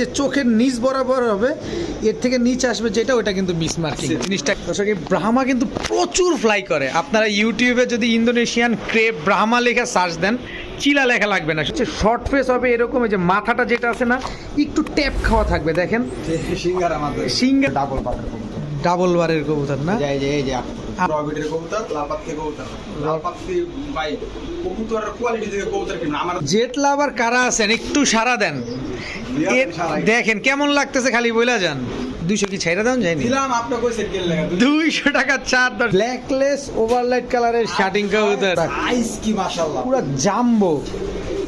যে চোখের নিচ বরাবর হবে এর থেকে নিচ আসবে যেটা ওটা কিন্তু মিস মার্কিং জিনিসটা দর্শক এই ব্রাহ্মা কিন্তু প্রচুর ফ্লাই করে। আপনারা ইউটিউবে যদি ইন্দোনেশিয়ান ক্রেপ ব্রাহ্মা লেখা সার্চ দেন চিলা লেখা লাগবে না। শর্ট ফেস হবে এরকম যে মাথাটা যেটা আছে না একটু ট্যাপ খাওয়া থাকবে দেখেন। সিঙ্গার ডাবল পাতার কবুতর। ডাবল বারের কবুতর না? এই যে জেট লাভার কারা আছেন? একটু সারা দেন। দেখেন কেমন লাগতেছে খালি বইলা যান। দুইশো কি ছাইরা দেন যায়নি? দুইশো টাকা চার ব্ল্যাকলেস ওভারলাইট কালারের শার্টিং কবুতর। আইস কি মাশাআল্লাহ। পুরো জাম্বো।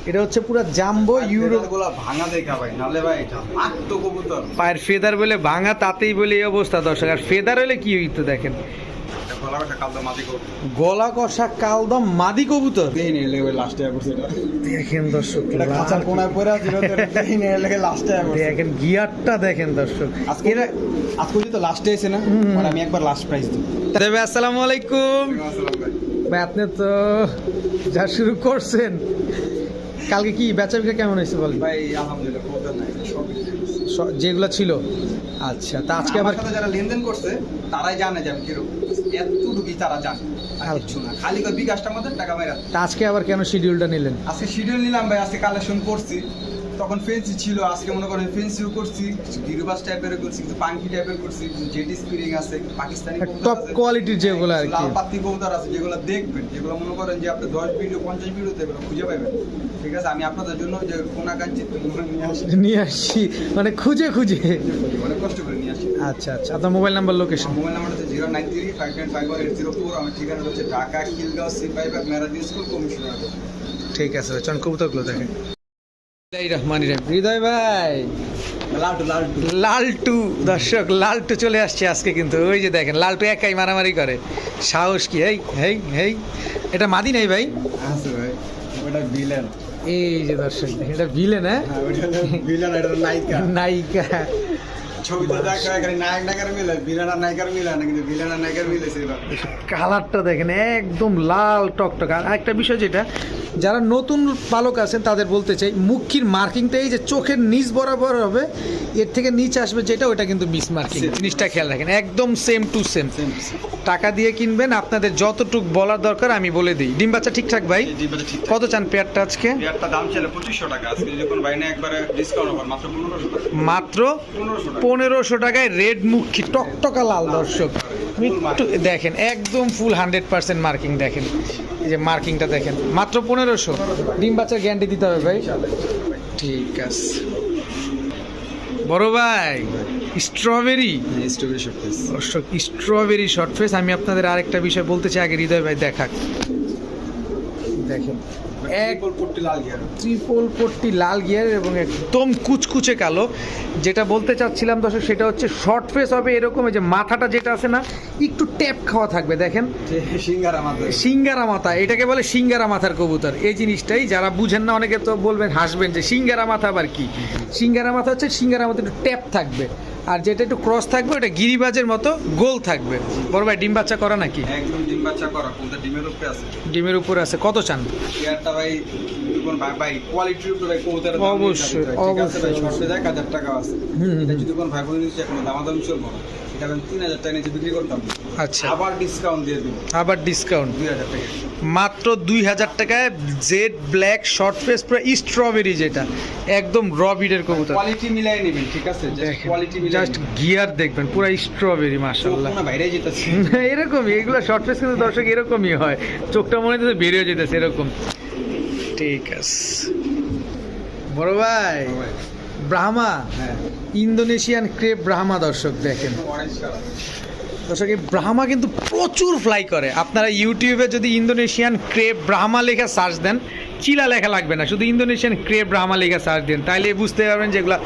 এটা হচ্ছে পুরো জাম্বো ইউরো গুলা ভাঙা দেখা ভাই নালে ভাই এটা আত্ম কবুতর। পায়ের ফেদার বলে ভাঙা তাতেই বলে এই অবস্থা দর্শক। আর ফেদার হলে কি হইতো দেখেন? গলা কষা কালদম মাদি কবুতর? লাস্টে দেখেন দর্শক কোনায় পড়ে আছে লাস্টে দেখেন গিয়ারটা দেখেন দর্শক। আজকে আজকে তো লাস্টে এসে না আর আমি একবার লাস্ট প্রাইস দিই। দেবে আসসালামু আলাইকুম। ভাই আপনি তো যা শুরু করছেন। কালকে কি বেচা বিক্রি কেমন হয়েছে বল ভাই আলহামদুলিল্লাহ যেগুলো ছিল? আচ্ছা তা আজকে আবার সাথে যারা লেনদেন করছে তারাই জানে যে আমি কীরকম। এতটুকুই তারা জানে আর না। খালি বিকাশটা মধ্যে টাকা বাইরে আজকে আবার কেন শিডিউলটা নিলেন? আজকে শিডিউল নিলাম ভাই আজকে কালেকশন করছি। তখন ফেন্সি ছিল আজকে মনে করেন ফেন্সিও করছি গিরুবাস টাইপের করছি কিছু পাঙ্কি টাইপের করছি জেটি স্পিরিং আছে পাকিস্তানি টপ আছে। কোয়ালিটির যেগুলো আর কি। লাল পাত্তি কবুতর আছে যেগুলো দেখবেন যেগুলো মনে করেন যে আপনি দশ ভিডিও পঞ্চাশ ভিডিওতে এগুলো খুঁজে পাবেন। ঠিক আছে আমি আপনাদের জন্য যে কোনা কাঞ্চিত নিয়ে আসি। নিয়ে আসছি মানে খুঁজে খুঁজে। অনেক কষ্ট করে নিয়ে আসি আচ্ছা আচ্ছা আপনার mobile number location mobile number হচ্ছে zero nine three five nine five eight zero four আমার ঠিকানা হচ্ছে ঢাকা খিলগাঁও সি ফাইভ মেরাদিন স্কুল কমিশনার। ঠিক আছে চন কবুতরগুলো দেখেন। রহমান হৃদয় ভাই। লালটু দর্শক লালটু চলে আসছে আজকে কিন্তু। ওই যে দেখেন লালটু একাই মারামারি করে। সাহস কি? এই হেই হেই। এটা মাদি নাই ভাই? ভাই। ওটা ভিলেন এই যে দর্শক এটা ভিলেন হ্যাঁ? হ্যাঁ এটা নায়িকা। নায়িকা। কালারটা দেখেন একদম লাল টকটক। আর একটা বিষয় যেটা যারা নতুন পালক আছেন তাদের বলতে চাই মুখির মার্কিংটা এই যে চোখের নিচ বরাবর হবে এর থেকে নিচ আসবে যেটা ওটা কিন্তু মিস মার্কিং. জিনিসটা খেয়াল রাখেন একদম সেম টু সেম টাকা দিয়ে কিনবেন আপনাদের যতটুক বলার দরকার আমি বলে দিই। ডিম বাচ্চা ঠিকঠাক ভাই? কত চান পেয়ারটা আজকে? দাম ছিল পঁচিশশো টাকা আজকে যদি কোনো একবারে ডিসকাউন্ট মাত্র মাত্র পনেরোশো টাকা। পনেরোশো টাকায় রেড মুখী টকটকা লাল দর্শক। একটু দেখেন একদম ফুল হান্ড্রেড পার্সেন্ট মার্কিং দেখেন। এই যে মার্কিংটা দেখেন মাত্র পনেরোশো। ডিম বাচ্চার গ্যান্টি দিতে হবে ভাই। ঠিক আছে। বড় ভাই strawberry strawberry short strawberry short face আমি আপনাদের আরেকটা বিষয় বলতে চাই আগে হৃদয় ভাই দেখাক। দেখেন। এক এক পট্টি লাল গিয়ার। এবং একদম কুচকুচে কালো। যেটা বলতে চাচ্ছিলাম দর্শক সেটা হচ্ছে শর্ট ফেস হবে এরকম যে মাথাটা যেটা আছে না একটু ট্যাপ খাওয়া থাকবে দেখেন। সিঙ্গার আমাদের সিঙ্গারা মাথা এটাকে বলে সিঙ্গারা মাথার কবুতর। এই জিনিসটাই যারা বুঝেন না অনেকে তো বলবেন হাসবেন যে সিঙ্গারা মাথা আবার কি? সিঙ্গারা মাথা হচ্ছে সিঙ্গারা মাথা একটু ট্যাপ থাকবে। আর যেটা একটু ক্রস থাকবে ওটা গিরিবাজের মতো গোল থাকবে। বড় ভাই ডিম বাচ্চা করা নাকি? একদম ডিম বাচ্চা করা কোনটা ডিমের উপরে আছে? ডিমের উপরে আছে। কত চান? ভাই ভাই ভাই কোয়ালিটির উপরে কবুতরের দাম অবশ্যই, অবশ্যই, টাকা আছে। এটা যদি কোনো ভাই কোনো দামাদামি চলবো না। এটা আমি তিন হাজার টাকা নিচে বিক্রি করতাম। আচ্ছা। আবার ডিসকাউন্ট দিয়ে দিব। আবার ডিসকাউন্ট দুই হাজার টাকা। মাত্র দুই হাজার টাকায় জেড ব্ল্যাক শর্ট ফেস পুরো স্ট্রবেরি যেটা একদম র বিডের কবুতর। কোয়ালিটি মিলাই নেবেন ঠিক আছে? কোয়ালিটি জাস্ট গিয়ার দেখবেন পুরো স্ট্রবেরি মাশাল্লাহ না বাইরে যেতেছে। এরকমই এগুলো শর্ট ফেস কিন্তু দর্শক এরকমই হয়। চোখটা মনে হচ্ছে বেরিয়ে যেতেছে এরকম। ঠিক আছে। বড় ভাই ব্রাহ্মা হ্যাঁ। ইন্দোনেশিয়ান ক্রেপ ব্রাহ্মা দর্শক দেখেন। দর্শক এই ব্রাহ্মা কিন্তু প্রচুর ফ্লাই করে। আপনারা ইউটিউবে যদি ইন্দোনেশিয়ান ক্রেপ ব্রাহ্মা লেখা সার্চ দেন চিলা লেখা লাগবে না। শুধু ইন্দোনেশিয়ান ক্রেপ ব্রাহ্মা লেখা সার্চ দেন তাইলে বুঝতে পারবেন যেগুলো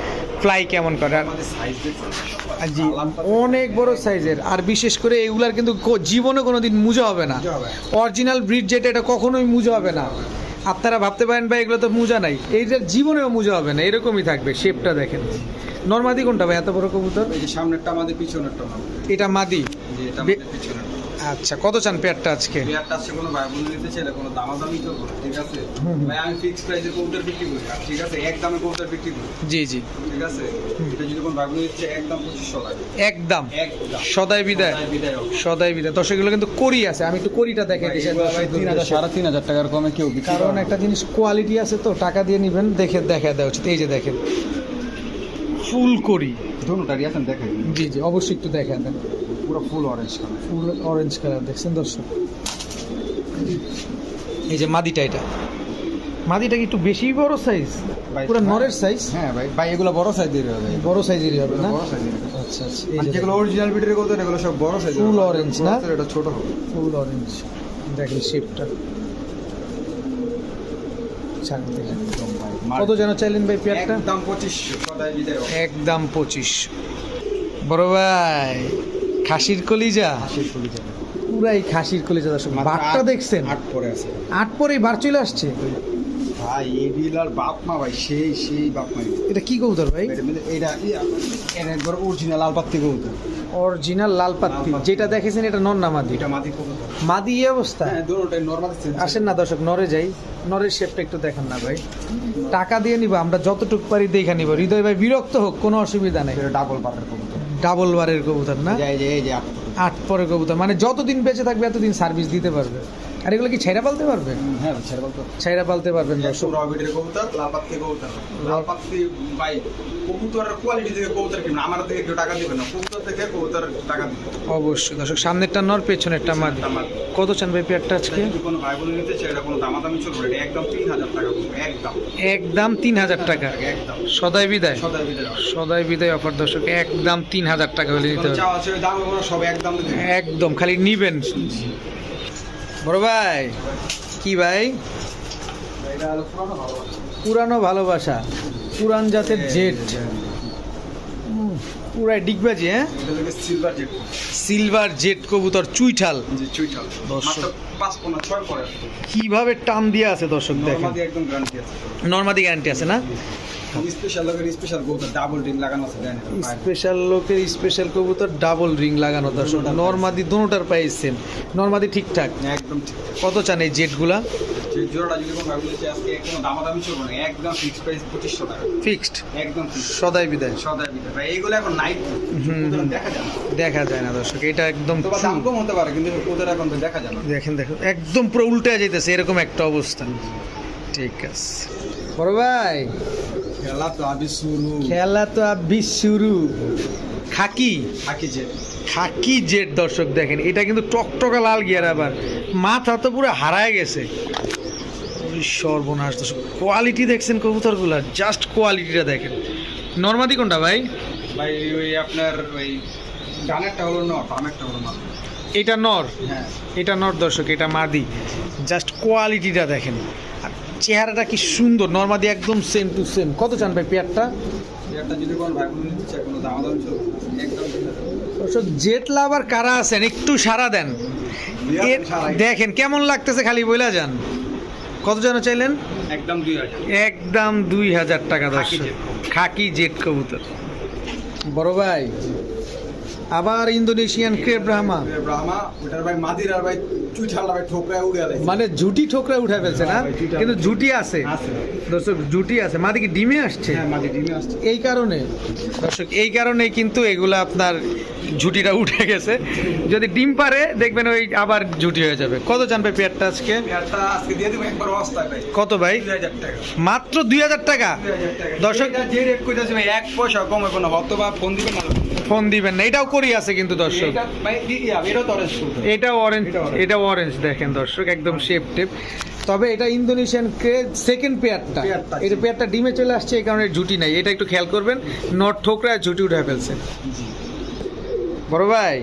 ফ্লাই কেমন করে। আর জি অনেক বড় সাইজের আর বিশেষ করে এগুলার কিন্তু জীবনে কোনো দিন মুজা হবে না। মুজা হবে না। অরিজিনাল ব্রিড যেটা এটা কখনোই মুজা হবে না। আপনারা ভাবতে পারেন ভাই এগুলো তো মুজা নাই। এইটার জীবনেও মুজা হবে না। এরকমই থাকবে শেপটা দেখেন। নর্মাদি কোনটা ভাই? এত বড় কবুতর? এই যে সামনেরটা আমাদের পিছনেরটা এটা মাদি? যে এটা আমাদের পিছনেরটা আচ্ছা কত চান পেয়ারটা আজকে? পেয়ারটা আসছে কোনো ভাই বোন নিতে চাইলে কোনো দামাদামি তো ঠিক আছে। ভাই আমি ফিক্স প্রাইসে কবুতর বিক্রি করি আর ঠিক আছে এক দামে কবুতর বিক্রি করি। জি জি। ঠিক আছে? এটা যদি কোনো ভাই বোন নিতে একদম পঁচিশশো টাকা একদম একদম সদাই বিদায়। সদাই বিদায় হবে। সদাই বিদায়। দর্শক এগুলো কিন্তু করি আছে। আমি একটু করিটা দেখে ভাই, দিই তিন হাজার সাড়ে তিন হাজার টাকার কমে কেউ কারণ একটা জিনিস কোয়ালিটি আছে তো টাকা দিয়ে নেবেন দেখে দেখা দেওয়া উচিত। এই যে দেখেন। ফুল করি। দুটোটারই আছেন দেখাই জি জি অবশ্যই একটু দেখেন। দেন পুরো full orange colour full orange colour দেখছেন দর্শক? এই যে মাদিটা এটা। মাদিটা কি একটু বেশি বড় সাইজ পুরো। নরের সাইজ হ্যাঁ ভাই ভাই এগুলো বড় সাইজের হবে বড় সাইজেরই হবে না? বড় সাইজের আচ্ছা আচ্ছা এই যেগুলো অরিজিনাল বিটের কবুতর এগুলো সব বড় সাইজের Full orange, না? এটা ছোট হবে। ফুল অরেঞ্জ দেখেন শেপটা দেখেন। কত যেন চাইলেন ভাই পেয়ারটা? একদম হবে। একদম পঁচিশ। বড় ভাই খাসির কলিজা? কুড়ি টাকা। পুরাই খাসির কলিজা দর্শক বাটটা দেখছেন? আট পরে আছে। আট পরেই বার চলে আসছে? ভাই এই ডিলার বাপ মা ভাই সেই সেই বাপ মা এটা কি কবুতর ভাই? এটা মানে এটা একবার অরিজিনাল আলপাত্তি কবুতর। অরিজিনাল লাল পাত্তি যেটা দেখেছেন এটা নর না মাদি? এটা মাদি কবুতর। মাদি এই অবস্থা? হ্যাঁ আসেন না দর্শক নরে যাই। নরের শেপটা একটু দেখেন না ভাই। টাকা দিয়ে নিব আমরা যতটুক পারি দেখে নিব। হৃদয় ভাই বিরক্ত হোক কোনো অসুবিধা নেই। ডাবল বারের কবুতর। ডাবল বারের কবুতর না? এই যে- এই যে এই যে আট আট পরে কবুতর। মানে যতদিন বেঁচে থাকবে এতদিন সার্ভিস দিতে পারবে। আর এগুলো কি ছেড়া পালতে পারবে? হুম, হ্যাঁ ছেড়ে বলতো ছেড়া পালতে পারবেন দর্শক। রবিটের কবুতর লালপাত্তি কবুতর। লালপাত্তি ভাই কবুতরের কোয়ালিটি থেকে কবুতর কিনবে আমার থেকে কেউ টাকা দিবে না। কবুতর থেকে কবুতর টাকা দিবে অবশ্যই দর্শক সামনেরটা নর পেছনেরটা মাদি। কত চান ভাই পেয়ারটা আজকে? কোনো ভাই বোন নিতে চায় এটা কোনো দামাদামি চলবে না, একদম তিন হাজার টাকা একদম। একদম তিন হাজার টাকা। একদম। সদাই বিদায়। সদাই বিদায়। সদাই বিদায় অফার দর্শক একদম তিন হাজার টাকা হলে কোনো হবে। চাওয়া আছে দাম সব একদম একদম খালি নিবেন। বড় ভাই কি ভাই? পুরোনো ভালো পুরানো ভালোবাসা পুরান জাতের জেট। পুরাই ডিগবাজি হ্যাঁ? সিলভার জেট কবুতর চুইঠাল। কীভাবে টান দিয়ে আছে দর্শক দেখেন। নর্মাদি গ্যারান্টি আছে না? স্পেশাল লোকের স্পেশাল কবুতর ডাবল ডিম লাগানো আছে স্পেশাল লোকের স্পেশাল কবুতর ডাবল রিং লাগানো দর্শক। নর্মাদি দুটোটার প্রাইস সেম নর্মাদি ঠিকঠাক? একদম ঠিক। কত চান এই জেটগুলা? যে জোড়াটা যদি কোনো ভাবি আজকে কোনো দামাদামি চলবে না একদম ফিক্স প্রাইস পঁচিশশো টাকা। ফিক্সড একদম সদাই বিদায়। সদায় বিদায়। ভাই এইগুলো এখন নাইট। দেখা যায় দেখা যায় না দর্শক। এটা একদম দাম কম হতে পারে কিন্তু ওদের এখন তো দেখা যায় না। দেখেন দেখেন। একদম পুরো উল্টে যেতেছে এরকম একটা অবস্থা। ঠিক আছে। বড় ভাই খেলা তো আবি শুরু। খেলা তো আবি শুরু। খাকি? থাকি যে খাকি জেট দর্শক দেখেন। এটা কিন্তু টকটকা লাল গিয়ার আবার। মাথা তো পুরো হারায় গেছে। সর্বনাশ দর্শক। কোয়ালিটি দেখছেন কবুতরগুলার জাস্ট কোয়ালিটিটা দেখেন। নর্মাদি কোনটা ভাই? ভাই ওই আপনার ওই গানেরটা হলো না বামেরটা হলো না এটা নর? হ্যাঁ। এটা নর দর্শক এটা মাদি। জাস্ট কোয়ালিটিটা দেখেন। চেহারাটা কি সুন্দর নর্মাদি একদম সেম টু সেম কত চান ভাই পেয়ারটা? জেট লাভার কারা আছেন? একটু সারা দেন। দেখেন কেমন লাগতেছে খালি বইলা যান। কত যেন চাইলেন? একদম দুই হাজার একদম দুই হাজার টাকা দর্শক। খাকি জেট কবুতর। বড় ভাই। আবার ইন্দোনেশিয়ান ক্রেপ ব্রাহ্মা। ব্রাহ্মা ওটার ভাই মাদির আর ভাই চুইঠালটা ভাই ঠোকরায় উড়ে আলাই মানে জুটি ঠোকরা উঠে ফেলছে না? হ্যাঁ কিন্তু। জুটি আছে। দর্শক জুটি আছে। মাদি কি ডিমে আসছে? হ্যাঁ মাদি ডিমে আসছে। এই কারণে। দর্শক এই কারণে কিন্তু এগুলো আপনার ঝুটিটা উঠে গেছে। যদি ডিম পারে দেখবেন ওই আবার ঝুটি হয়ে যাবে। কত জানবে পেয়ারটা আজকে? পেয়ারটা কত ভাই? মাত্র দুই হাজার টাকা? দর্শক- যে রেট কইতাছে এক পয়সা কম হবে না অথবা ফোন দিবেন না। ফোন দিবেন না। এটাও করি আছে কিন্তু দর্শক। এটাও অরেঞ্জ এটাও অরেঞ্জ এটা অরেঞ্জ দেখেন দর্শক একদম শেপ টেপ তবে এটা ইন্দোনেশিয়ান ক্রেজ সেকেন্ড পেয়ারটা পেয়ারটা, এটা পেয়ারটা ডিমে চলে আসছে এই কারণে ঝুটি নাই। এটা একটু খেয়াল করবেন নট ঠোকরা ঝুটি উঠে ফেলছে। বড় ভাই।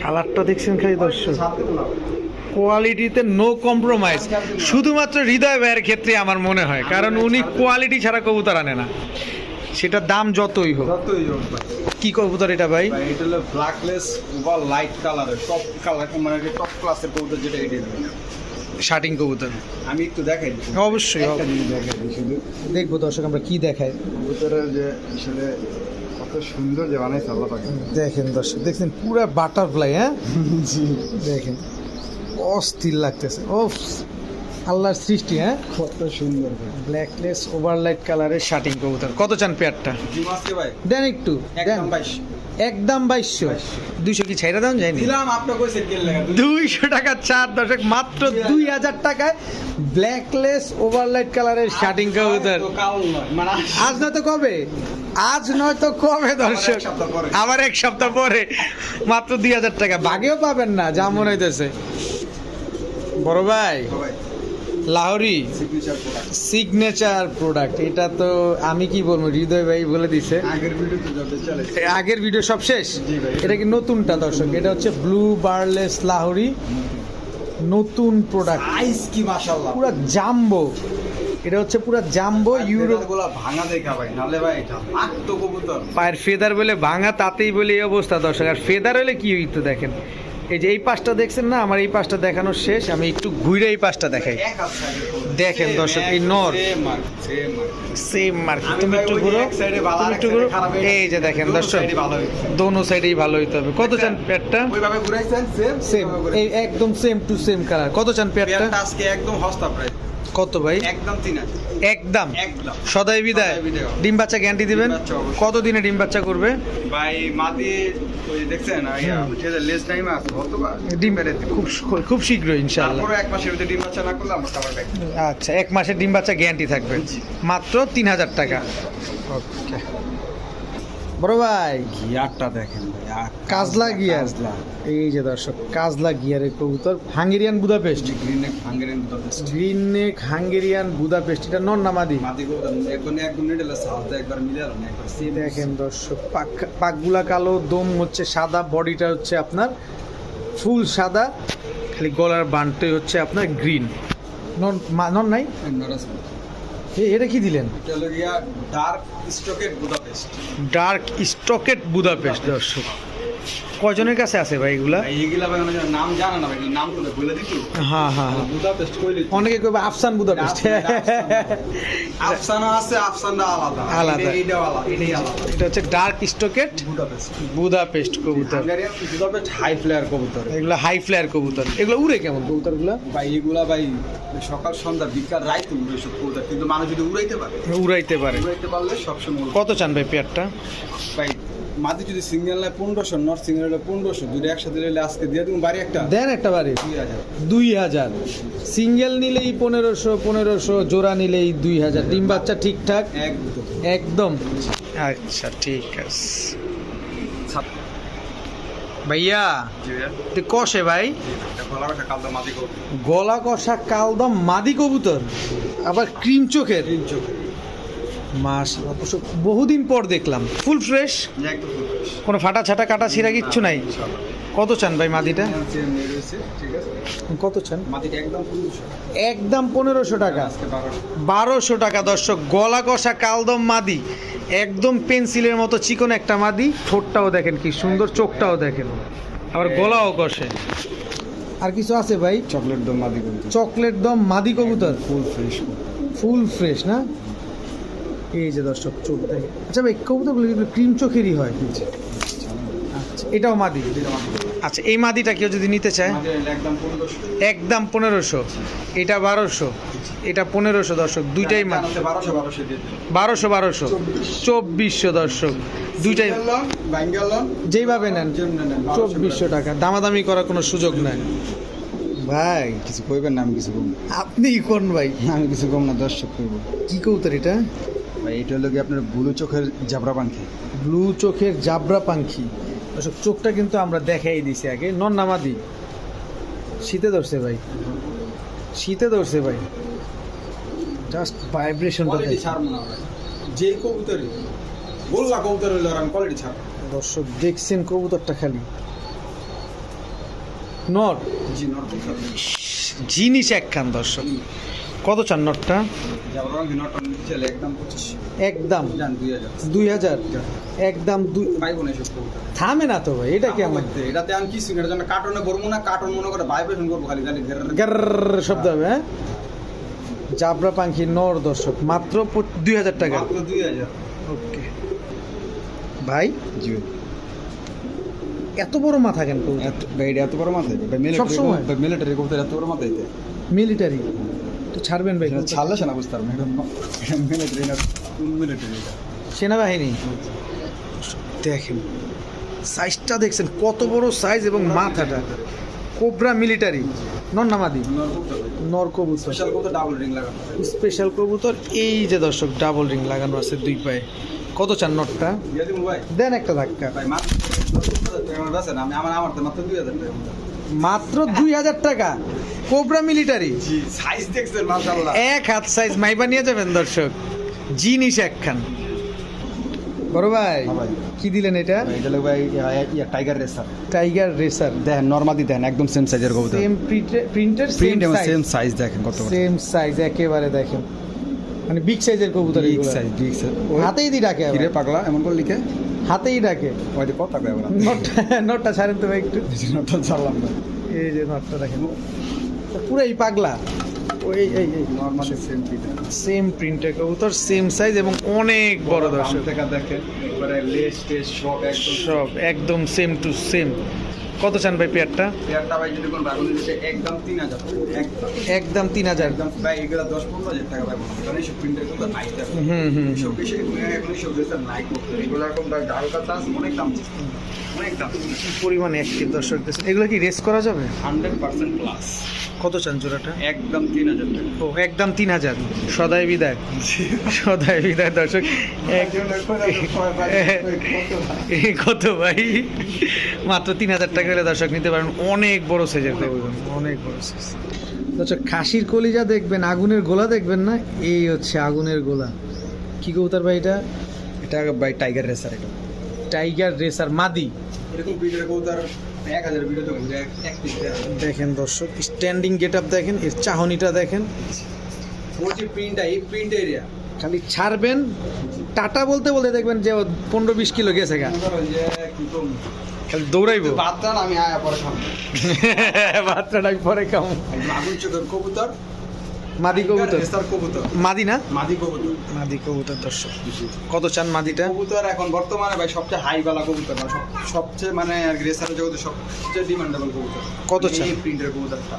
কালারটা দেখছেন খালি দর্শক। কোয়ালিটিতে নো। কম্প্রোমাইজ শুধুমাত্র হৃদয় ভাইয়ের ক্ষেত্রে আমার মনে হয় কারণ উনি কোয়ালিটি ছাড়া কবুতর আনে না। সেটা দাম যতই হোক। যতই হোক কি কবুতর এটা ভাই? ভাই এটা হলো ব্ল্যাকলেস বা লাইট কালারের টপ কালার মানে টপ ক্লাসের কবুতর যেটা এটা শার্টিং কবুতর। আমি একটু দেখাই অবশ্যই দেখব দর্শক আমরা কি দেখাই কবুতরের যে আসলে কত সুন্দর যে বানাইছে আল্লাহ দেখেন দর্শক দেখছেন পুরা বাটারফ্লাই হ্যাঁ? জি। দেখেন। অস্থির লাগতেছে। ও আল্লাহর সৃষ্টি হ্যাঁ? কত সুন্দর ব্ল্যাকলেস ওভারলাইট কালারের শার্টিং কবুতর। কত চান পেয়ারটা? দেন একটু একদম বাইশ। একদম বাইশশো দুইশো কি ছাইরা দাম? যায়নি? দুইশো টাকা চার দশক মাত্র দুই হাজার টাকায় ব্ল্যাকলেস ওভারলাইট কালারের শার্টিং কবুতর। তো নয় মানে আজ নয়তো কবে? আজ নয়তো কবে দর্শক। আবার এক সপ্তাহ পরে। মাত্র দুই হাজার টাকা। বাগেও পাবেন না যা মনে হইতেছে। বড় ভাই। লাহোরি সিগনেচার প্রোডাক্ট এটা তো আমি কি বলব হৃদয় ভাই বলে দিছে। আগের ভিডিও সব শেষ? এটা কি নতুনটা দর্শক? এটা হচ্ছে ব্লু বার্লেস লাহোরি নতুন প্রোডাক্ট আইস কি মাশাআল্লাহ। পুরো জাম্বো। এটা হচ্ছে পুরো জাম্বো ইউরো গুলা ভাঙা দেখা ভাই নালে ভাই এটা আট কবুতর। পায়ের ফেদার বলে ভাঙা তাতেই বলে এই অবস্থা দর্শক। আর ফেদার হলে কি হইতো দেখেন? এই যে এই পাশটা দেখছেন না? আমার এই পাশটা দেখানো শেষ। আমি একটু ঘুরে এই পাশটা দেখাই। দেখেন দর্শক, এই নর। সেম মার্ক তুমি একটু ঘুরো। তুমি একটু ঘুরো। এই যে দেখেন দর্শক দোনো সাইডেই ভালো হইতে হবে। কত চান ঘুরাইছেন সেম সেম এই একদম সেম টু সেম কালার কত চান পেয়ারটা আজকে একদম হস্তা প্রাইস কত ভাই? একদম তিন হাজার। একদম। একদম। সদাই বিদায়। ডিম বাচ্চা গ্যারান্টি দিবেন। কত দিনে ডিম বাচ্চা করবে? ভাই মাদি ওই দেখছেন লেস টাইম আছে ডিম খুব খুব শীঘ্রই ইনশাআল্লাহ। এক মাসের ভিতরে ডিম বাচ্চা না করলে আমরা আচ্ছা এক মাসের ডিম বাচ্চা গ্যারান্টি থাকবে। মাত্র তিন হাজার টাকা। ওকে বড় ভাই। গিয়ারটা দেখেন ভাই কাজলা গিয়ার। এই যে দর্শক কাজলা গিয়ারের কবুতর Hungarian Budapest. Green neck Hungarian Budapest. Green neck Hungarian Budapest এটা নন নামাদি মাদি? গো একদম একদম নিডেলে একবার মিলে না একবার সেম দেখেন দর্শক পাক পাকগুলা কালো দম হচ্ছে সাদা বডিটা হচ্ছে আপনার ফুল সাদা খালি গলার বানটাই হচ্ছে আপনার গ্রিন নন নন নাই? নরাস এটা কি দিলেন? ডার্ক স্টকেট বুদাপেস্ট ডার্ক স্টকেট বুদাপেস্ট দর্শক। কজনের কাছে আছে ভাই এগুলা? এগুলা ভাই নাম জানা না ভাই নাম করে বলে দিত হ্যাঁ হ্যাঁ। বুদাপেস্ট কইলে অনেকে কইবে আফসান বুদাপেস্ট। আফসানা আছে আফসানটা আলাদা। আলাদা। এটা- আলাদা এটাই আলাদা। এটা হচ্ছে ডার্ক স্টকেট বুদাপেস্ট। বুদাপেস্ট কবুতর। বুদাপেস্ট হাই ফ্লেয়ার কবুতর। এগুলো হাই ফ্লেয়ার কবুতর। এগুলো উড়ে কেমন কবুতরগুলো? ভাই এগুলা ভাই সকাল সন্ধ্যা বিকাল রাত উড়ে সব কবুতর। কিন্তু মানুষ যদি উড়াইতে পারে উড়াইতে পারে। উড়াইতে পারলে উড়বে। কত চান ভাই পেয়ারটা? ভাই মাদি যদি সিঙ্গেল নেয় পনেরোশো নট সিঙ্গেল হলে পনেরোশো যদি একসাথে নিলে আজকে দিয়ে তুমি বাড়ি একটা? দেন একটা বাড়ি। দুই হাজার। দুই হাজার। সিঙ্গেল নিলেই পনেরোশো পনেরোশো জোড়া নিলেই দুই হাজার। ডিম বাচ্চা ঠিকঠাক? একদম। একদম। আচ্ছা ঠিক আছে। ভাইয়া তুই কষে ভাই। গলা কষা কালদম মাদি কবুতর। আবার ক্রিম চোখের। তিন চোখে মাস বহুদিন পর দেখলাম। Full fresh. কোনো ফাটা ছাটা কাটা ছিঁড়া কিচ্ছু নাই? কত চান ভাই মাদিটা? কত চান? একদম পনেরোশো। টাকা। বারোশো। টাকা দর্শক। গলা কষা কালদম মাদি। একদম পেন্সিলের মতো চিকন একটা মাদি। ঠোঁটটাও দেখেন কি সুন্দর চোখটাও দেখেন। আবার গলাও কষে। আর কিছু আছে ভাই? চকলেট দম মাদি চকলেট দম মাদি কবুতর। Full fresh. ফুল ফ্রেশ না? এই যে দর্শক চোখ দেখে। আচ্ছা ভাই কবুতরগুলো কিন্তু ক্রিম চোখেরই হয় আচ্ছা এটাও মাদি। আচ্ছা এই মাদিটা কেউ যদি নিতে চায়? একদম পনেরোশো। এটা বারোশো। এটা পনেরোশো দর্শক দুইটাই মাদি। বারোশো বারোশো। চব্বিশশো দর্শক দুইটাই। যেইভাবে নেন চব্বিশশো টাকা। দামাদামি করার কোনো সুযোগ নাই। ভাই কিছু কইবেন না আমি কিছু কম। আপনি কোন ভাই? আমি কিছু কম না দর্শক কইব। কি কৌতার এটা? ভাই এটা হলো কি আপনার বুলু চোখের জাবরা পাখি। ব্লু চোখের জাবরা পাখি। দর্শক চোখটা কিন্তু আমরা দেখাই দিছি আগে। নন নামাদি শীতে ধরছে ভাই। শীতে ধরছে ভাই। জাস্ট ভাইব্রেশনটা যে কবুতরই বললা কবুতর হইল আর কোয়ালিটি ছাড়বো দর্শক দেখছেন কবুতরটা খালি। নট জি ছাড়বো জিনিস একখান দর্শক। কত চান নটটা একদম একদম। জান দুই হাজার। দুই হাজার? একদম থামে না তো ভাই এটা কেমন আমার? এটাতে আমি কিছু না, জন্য কার্টনে করব না? কার্টন মনে করে ভাইব্রেশন করব খালি শব্দ হবে হ্যাঁ? জাবরা পাখি নর দর্শক মাত্র দুই হাজার টাকা। দুই হাজার। ওকে। ভাই? জি এত বড় মাথা কেন এত ভাই এত বড় মাথায় ভাই মিলিটারি সবসময়? মিলিটারি কবুতর এত বড় মাথায় এতে। মিলিটারি তো ছাড়বেন ভাই। ছাড়লে সে না বুঝতে পারব এটা মিলিটারি না কোন সেনাবাহিনী? দেখেন সাইজটা দেখছেন কত বড় সাইজ এবং মাথাটা। কোবরা মিলিটারি নন্নামাদি নর কবুতর। স্পেশাল কবুতর ডাবল রিং লাগানো স্পেশাল কবুতর এই যে দর্শক ডাবল রিং লাগানো আছে দুই পায়ে। কত চান নটটা? দেন একটা ধাক্কা। মাত্র দুই হাজার টাকা? Cobra military. জি সাইজ দেখছেন মাশাআল্লাহ। এক হাত সাইজ মাইবা নিয়ে যাবেন দর্শক। জিনিস একখান। বড় ভাই হ্যাঁ। কি দিলেন এটা? এটা লোক ভাই ইয়া টাইগার রেসার টাইগার রেসার দেখেন নরমাদি দেখেন একদম সেম সাইজের কবুতর। সেম প্রিন্টের প্রিন্ট এবং সেম সাইজ দেখেন কত সেম সাইজ একেবারে দেখেন। মানে বিগ সাইজের কবুতর বিগ সাইজ বিগ সাইজ হাতেই দি ডাকে। কিরে পাগলা এমন করে লিখে। হাতেই ডাকে। ওই যে কত টাকা এবার। নোটটা নোটটা ছাড়েন তো ভাই একটু। নটটা ছাড়লাম না। এই যে নোটটা দেখেন। পুরাই পাগলা। ওই এই এই নরমালি সেম পিটা সেম প্রিন্টের কবুতর সেম সাইজ এবং অনেক বড় দর্শক। টাকা দেখেন একবারে লেস টেস সব একদম সব একদম সেম টু সেম কত চান ভাই পেয়ারটা? পেয়ারটা ভাই যদি কোন বাগুন দিতে একদম তিন হাজার একদম। একদম তিন হাজার। একদম ভাই এগুলো দশ পনেরো হাজার টাকা পাবো কারণ এইসব প্রিন্টের কিন্তু নাই হুম হুম। সব কিছু এখন সব দেশের নাই করতে এগুলো এখন ভাই ডালকা চাষ অনেক দাম অনেক দাম। পরিমাণে অ্যাক্টিভ দর্শক এগুলো কি রেস করা যাবে? হান্ড্রেড পার্সেন্ট প্লাস কত চান জোড়াটা? একদম তিন হাজার ও একদম তিন হাজার। সদাই বিদায়। সদাই বিদায় দর্শক। কত ভাই? মাত্র তিন হাজার টাকা হলে দর্শক নিতে পারেন। অনেক বড় সাইজের অনেক বড়। সাইজ। দর্শক খাসির কলিজা দেখবেন আগুনের গোলা দেখবেন না? এই হচ্ছে আগুনের গোলা। কি কবুতর ভাই এটা? এটা ভাই টাইগার রেসার এটা। টাইগার রেসার মাদি। এরকম কবুতর দেখেন দর্শক স্ট্যান্ডিং গেট আপ দেখেন এর চাহনিটা দেখেন। খালি ছাড়বেন টাটা বলতে বলতে দেখবেন যে পনেরো বিশ কিলো গেছে গা। খালি দৌড়াইবো। বাচ্চা না আমি আয়া পরে খাব। বাচ্চাটা পরে চোখের কবুতর। মাদি কবুতর? রেসার কবুতর। মাদি না? মাদি কবুতর। মাদি কবুতর দর্শক। কত চান মাদিটা? কবুতর এখন বর্তমানে ভাই সবচেয়ে হাই বালা কবুতর সব- সবচেয়ে মানে রেসারের জগতে সবচেয়ে ডিমান্ডেবল কবুতর। কত চান? এই প্রিন্টের কবুতরটা।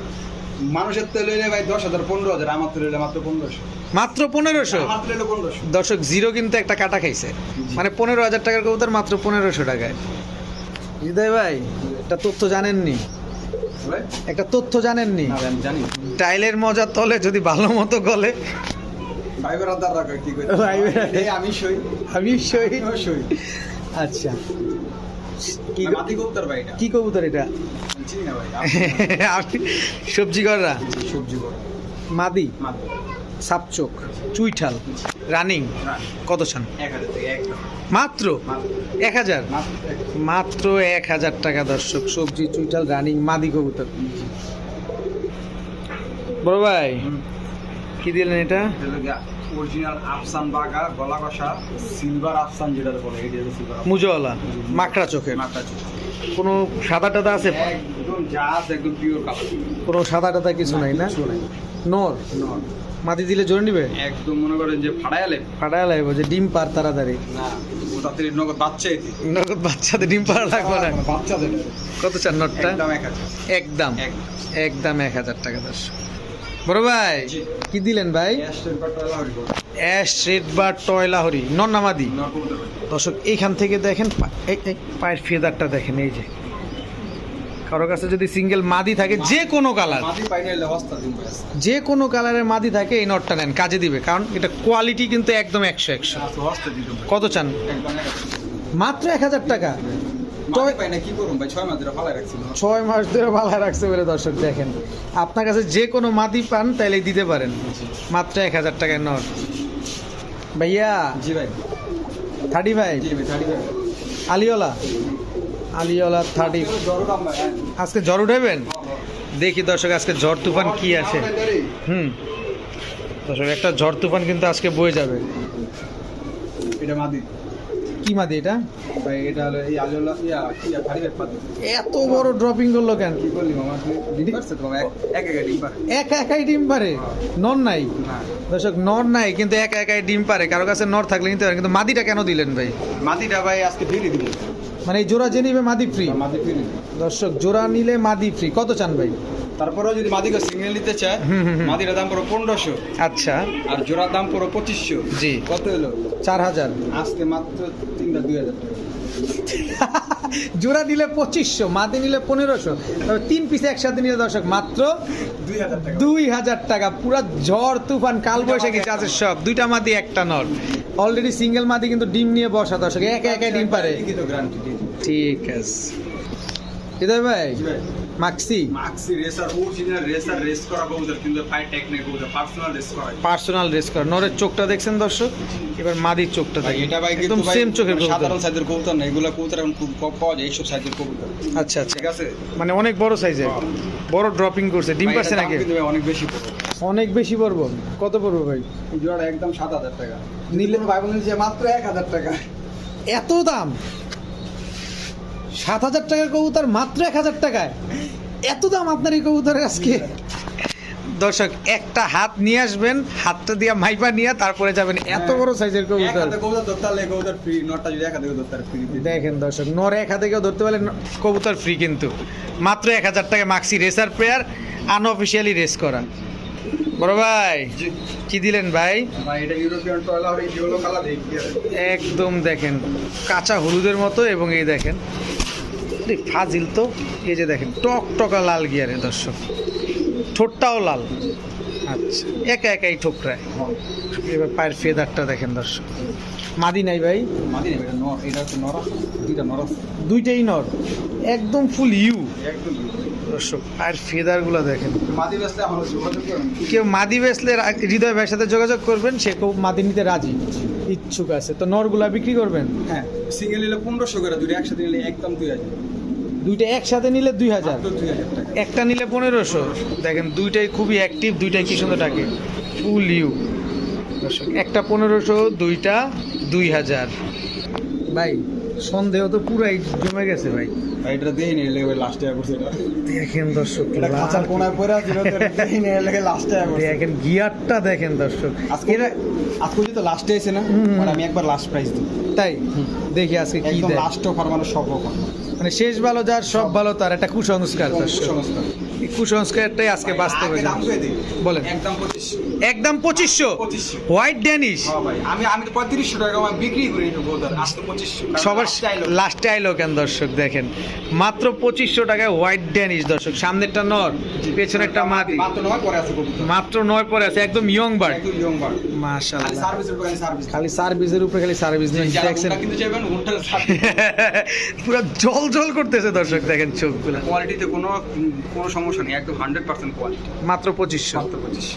মানুষের তেল হইলে ভাই দশ হাজার পনেরো হাজার আমার তেল হইলে মাত্র পনেরোশো। মাত্র পনেরোশো? দর্শক জিরো কিন্তু একটা কাটা খাইছে। মানে পনেরো হাজার টাকার কবুতর মাত্র পনেরোশো টাকায়। হৃদয় ভাই একটা তথ্য জানেননি? একটা তথ্য জানেননি? না জানি। টাইলের মজা তলে যদি ভালো মতো গলে। কি আমি সই। আমি সই? সই। আচ্ছা। কি কবুতর ভাই এটা। কি কবুতর এটা? সবজি কররা সবজি মাদি? মাদি। সাপচোক চুইঠাল রানিং কত একদম মাত্র এক হাজার? মাত্র এক। হাজার টাকা দর্শক সবজি চুইঠাল রানিং মাদি কবুতর। বড় ভাই। কি দিলেন এটা? অরিজিনাল আফসান বাগা গলা কষা সিলভার আফসান যেটা বলে এটা সিলভার মুজওয়ালা মাকড়া চোখের। মাথা কোনো সাদা টাদা আছে? একদম জাস্ট একদম পিওর কালার কোনো সাদা টাদা কিছু নাই না? নাই। নর। মাটি দিলে জোরে নিবে? একদম মনে করেন যে ফাড়ায় লেবে ফাটায় লাগবে যে ডিম পার তাড়াতাড়ি। না তাড়াতাড়ি নগদ বাচ্চা নগদ বাচ্চাদের ডিম পার লাগবে না। বাচ্চাদের কত চান নটটা? একদম এক হাজার। একদম। একদম এক হাজার টাকা দর্শক। বড় ভাই। কি দিলেন ভাই? অ্যাশ রেড বা টয়লাহরি নন্নামাদি দর্শক এইখান থেকে দেখেন পায়ের ফেদারটা দেখেন এই যে। কারও কাছে যদি সিঙ্গেল মাদি থাকে যে কোনো কালার। যে কোনো কালারের মাদি থাকে এই নটটা নেন কাজে দিবে। কারণ এটা কোয়ালিটি কিন্তু একদম একশো একশো। আচ্ছা কত চান। মাত্র এক হাজার টাকা। ছয় মাস ধরে ভালো রাখছে বলে দর্শক দেখেন। আপনার কাছে যে কোনো মাদি পান তাইলে দিতে পারেন। মাত্র এক হাজার টাকায় নট। ভাইয়া জি ভাই থার্টি ফাইভ। আলিওলা। আলিওলা থার্টি। হ্যাঁ। আজকে ঝড় উঠাবেন দেখি দর্শক আজকে ঝড় তুফান কি আছে? হুম। দর্শক একটা ঝড় তুফান কিন্তু আজকে বয়ে যাবে। এটা মাদি। কি মাদি এটা? ভাই এটা হলো এই আজলা ইয়া কি ভারী এত বড় ড্রপিং করল কেন? কি বললি মামা ডিম পারছে তো এক এক একা ডিম পারে। একা একাই ডিম পারে? নর নাই? দর্শক নর নাই কিন্তু একা একাই ডিম পারে। কারও কাছে নর থাকলে নিতে পারে কিন্তু মাদিটা কেন দিলেন ভাই? মাটিটা ভাই আজকে ফিরে দিব। মানে এই জোড়া যে নিবে মাদি ফ্রি মাদি ফ্রি দর্শক জোড়া নিলে মাদি ফ্রি কত চান ভাই? তারপরেও যদি মাদিকে সিঙ্গেল নিতে চায়। মাদিটার দাম পুরো পনেরোশো। আচ্ছা। আর জোড়ার দাম পুরো পঁচিশশো। জি। কত হলো? চার হাজার। আজকে মাত্র তিনটা দুই হাজার টাকা। জোড়া নিলে পঁচিশশো মাদি নিলে পনেরোশো তিন পিসে একসাথে নিলে দর্শক মাত্র দুই হাজার টাকা পুরো ঝড় তুফান কাল বৈশাখী চাষের সব দুইটা মাদি একটা নর অলরেডি সিঙ্গেল মাদি কিন্তু ডিম নিয়ে বসা দর্শক একে একে ডিম পারে। ঠিক আছে হৃদয় ভাই maxi maxi racer original racer race করা কবুতর কিন্তু ফাইট টেকনিক কবুতর পার্সোনাল রেস করা। পার্সোনাল রেস করা। নরের চোখটা দেখছেন দর্শক? এবার মাদির চোখটা ভাই দেখেন। এটা ভাই একদম সেম চোখের মানে কবুতর। সাধারণ সাইজের কবুতর না এগুলো কবুতর এখন খুব কম পাওয়া যায় এইসব সাইজের কবুতর। আচ্ছা আচ্ছা। ঠিক আছে? মানে অনেক বড় সাইজের বড় ড্রপিং করছে। ডিম পারছে নাকি? কিন্তু অনেক বেশি অনেক বেশি পড়ব। কত পড়ব ভাই? জোড়াটা একদম সাত হাজার টাকা। নিলে- নিলে ভাই বলেন যে মাত্র এক হাজার টাকা। এত দাম? সাত হাজার টাকার কবুতর মাত্র এক হাজার টাকায়। এত দাম আপনার এই কবুতরের আজকে? দর্শক একটা হাত নিয়ে আসবেন হাতটা দিয়ে মাইপা নিয়ে তারপরে যাবেন। এত বড় সাইজের কবুতর। দেখেন দর্শক নর এক হাতে কেউ ধরতে পারলে কবুতর ফ্রি কিন্তু। মাত্র এক হাজার টাকা maxi racer player unofficially race করা। বড় ভাই কি দিলেন ভাই? একদম দেখেন কাঁচা হলুদের মতো এবং এই দেখেন ফাজিল তো এই যে দেখেন টক টকা লাল গিয়ারে দর্শক ঠোঁটটাও লাল। আচ্ছা। একা একাই ঠোকরায়। এবার পায়ের ফেদারটা দেখেন দর্শক। মাদি নাই ভাই? মাদি নেবে এটা নর এটা হচ্ছে নর দুইটা নর দুইটাই নর। একদম ফুল ইউ একদম দর্শক পায়ের ফেদারগুলো দেখেন। মাদি বেসলে আমরা যোগাযোগ করেন কেউ মাদি বেসলে হৃদয় ভাইয়ের সাথে যোগাযোগ করবেন সে খুব মাদি নিতে রাজি। ইচ্ছুক আছে। তো নরগুলা বিক্রি করবেন? হ্যাঁ সিঙ্গেল নিলে পনেরোশো করে দুটো একসাথে নিলে একদম দুই হাজার। দুইটা একসাথে নিলে দুই হাজার। দুই একটা নিলে পনেরোশো। দেখেন দুইটাই খুবই অ্যাক্টিভ দুইটাই কি সুন্দর থাকে? ফুল ইউ একটা পনেরোশো দুইটা দুই হাজার। ভাই সন্দেহ তো পুরাই জমে গেছে ভাই। এটা দেখি নিয়ে লেগে লাস্ট করছে এটা। দেখেন দর্শক এটা কাঁচা পরে আছে এটা দেখি নিয়ে লেগে লাস্ট করছে। দেখেন গিয়ারটা দেখেন দর্শক। আজকে এরা আজকে তো লাস্টে এসে না। মানে আমি একবার লাস্ট প্রাইস দিই। তাই? দেখি আজকে কি দেয়। লাস্ট অফার মানে সব মানে শেষ ভালো যার সব ভালো তার একটা কুসংস্কার তার। কুসংস্কারটাই আজকে বাস্তবে বলেন। একদম পঁচিশ একদম পঁচিশশো? হোয়াইট ড্যানিশ আমি আমি পঁয়ত্রিশশো টাকা বিক্রি করি সবার লাস্টে আইলো কেন দর্শক দেখেন। মাত্র পঁচিশশো টাকায় হোয়াইট ড্যানিশ দর্শক সামনেরটা নর পেছনেরটা মাদি মাত্র নয় পরে আছে মাত্র নয় পরে আছে একদম ইয়ং বার্ড খালি মাশাআল্লাহ সার্ভিসের খালি সার্ভিসের উপরে খালি সার্ভিস দেখছেন। পুরো জল জল করতেছে দর্শক দেখেন চোখগুলো। কোয়ালিটিতে কোনো কোনো সমস্যা নেই একদম হান্ড্রেড পার্সেন্ট কোয়ালিটি মাত্র পঁচিশশো। মাত্র পঁচিশ